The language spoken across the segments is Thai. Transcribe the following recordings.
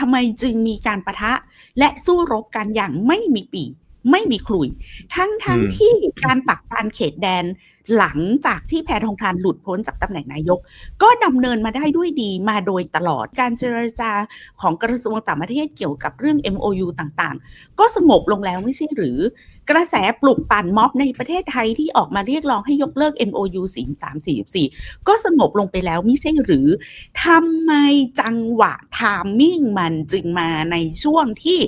ทำไมจึงมีการประทะและสู้รบกันอย่างไม่มีปี ไม่มีคลุย ทั้งทั้งอืมที่การปักปานเขตแดน หลังจากที่แพทองทานหลุดพ้นจากตำแหน่งนายก ก็ดำเนินมาได้ด้วยดีมาโดยตลอดการเจรจาของกระทรวงต่างประเทศเกี่ยวกับเรื่อง MOU ต่างๆ ก็สงบลงแล้วไม่ใช่หรือกระแสปลุกปั่นม็อบในประเทศไทยที่ออกมาเรียกร้องให้ยกเลิก MOU 43 44 ก็สงบลงไปแล้วไม่ใช่หรือทำไมจังหวะทามมิ่งมันจึงมาในช่วงที่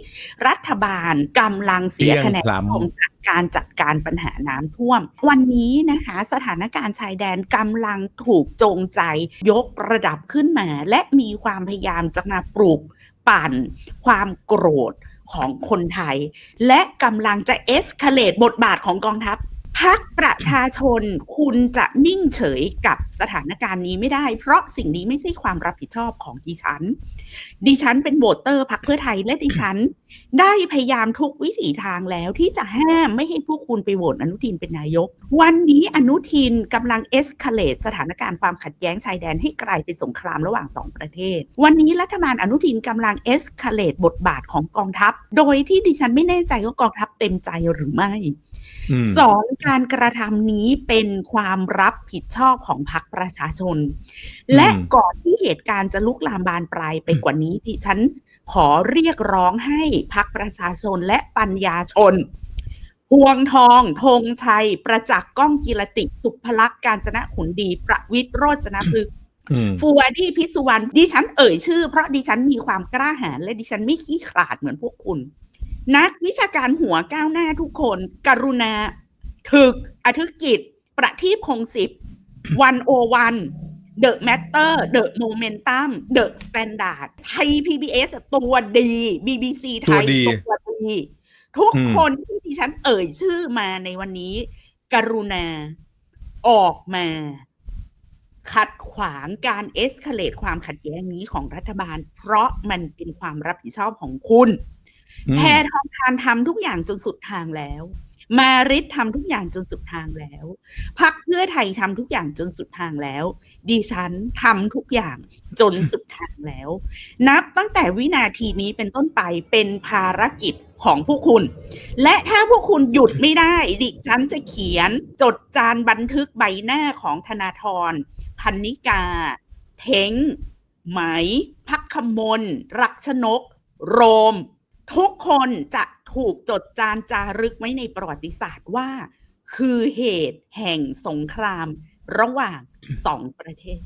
รัฐบาลกำลังเสียคะแนนเที่ยงพล้ำนิยมจา การจัดการปัญหาน้ำท่วม วันนี้นะคะ สถานการณ์ชายแดนกำลังถูกจงใจยกระดับขึ้นมา และมีความพยายามจะมาปลุกปั่น ความโกรธของคนไทย และกำลังจะเอสคาเลตบทบาทของกองทัพพักประชาชนคุณจะนิ่งเฉยกับสถานการณ์นี้ไม่ได้ เพราะสิ่งนี้ไม่ใช่ความรับผิดชอบของดิฉัน ดิฉันเป็นโหวตเตอร์พักเพื่อไทยและดิฉันได้พยายามทุกวิถีทางแล้วที่จะห้ามไม่ให้พวกคุณไปโหวตอนุทินเป็นนายก วันนี้อนุทินกำลังเอสคาเลตสถานการณ์ความขัดแย้งชายแดนให้กลายเป็นสงครามระหว่างสองประเทศ วันนี้รัฐบาลอนุทินกำลังเอสคาเลตบทบาทของกองทัพ โดยที่ดิฉันไม่แน่ใจว่ากองทัพเต็มใจหรือไม่อืมสองการกระทำนี้เป็นความรับผิดชอบของพรรคประชาชน และก่อนที่เหตุการณ์จะลุกลามบานปลายไปกว่านี้ดิฉัน ขอเรียกร้องให้พรรคประชาชนและปัญญาชนพวงทองธงชัย ประจักษ์ก้องกิรติ สุภลักษณ์การจนะขุนดี ประวิตรโรจนพฤกษ์อืมฟัวดี้พิสุวรรณดิฉันเอ่ยชื่อ เพราะดิฉันมีความกล้าหาญและดิฉันไม่ขี้ขลาดเหมือนพวกคุณ นักวิชาการหัวก้าวหน้าทุกคน กรุณา ถึกอธิกิจ ประทีปคงสิบวันโอวัน เดอะแมตเตอร์เดอะโมเมนตัมเดอะสแตนดาร์ดไทย PBS ตัวดี BBC ไทยตัวดีตัวดีทุกอืมคนที่ดิฉันเอ่ยชื่อมาในวันนี้ กรุณาออกมา ขัดขวางการเอสคาเลตความขัดแย้งนี้ของรัฐบาล เพราะมันเป็นความรับผิดชอบของคุณอืมแพทองทานทำทุกอย่างจนสุดทางแล้ว มาริททำทุกอย่างจนสุดทางแล้ว พักเพื่อไทยทำทุกอย่างจนสุดทางแล้ว ดิฉันทำทุกอย่างจนสุดทางแล้ว นับตั้งแต่วินาทีนี้เป็นต้นไปเป็นภารกิจของพวกคุณ และถ้าพวกคุณหยุดไม่ได้ ดิฉันจะเขียนจดจานบันทึกใบหน้าของธนาธรพันนิกา เท้งไหม พักขมล รักชนก โรม ทุกคนจะถูกจดจานจารึกไว้ในประวัติศาสตร์ว่า คือเหตุแห่งสงครามระหว่างสองประเทศ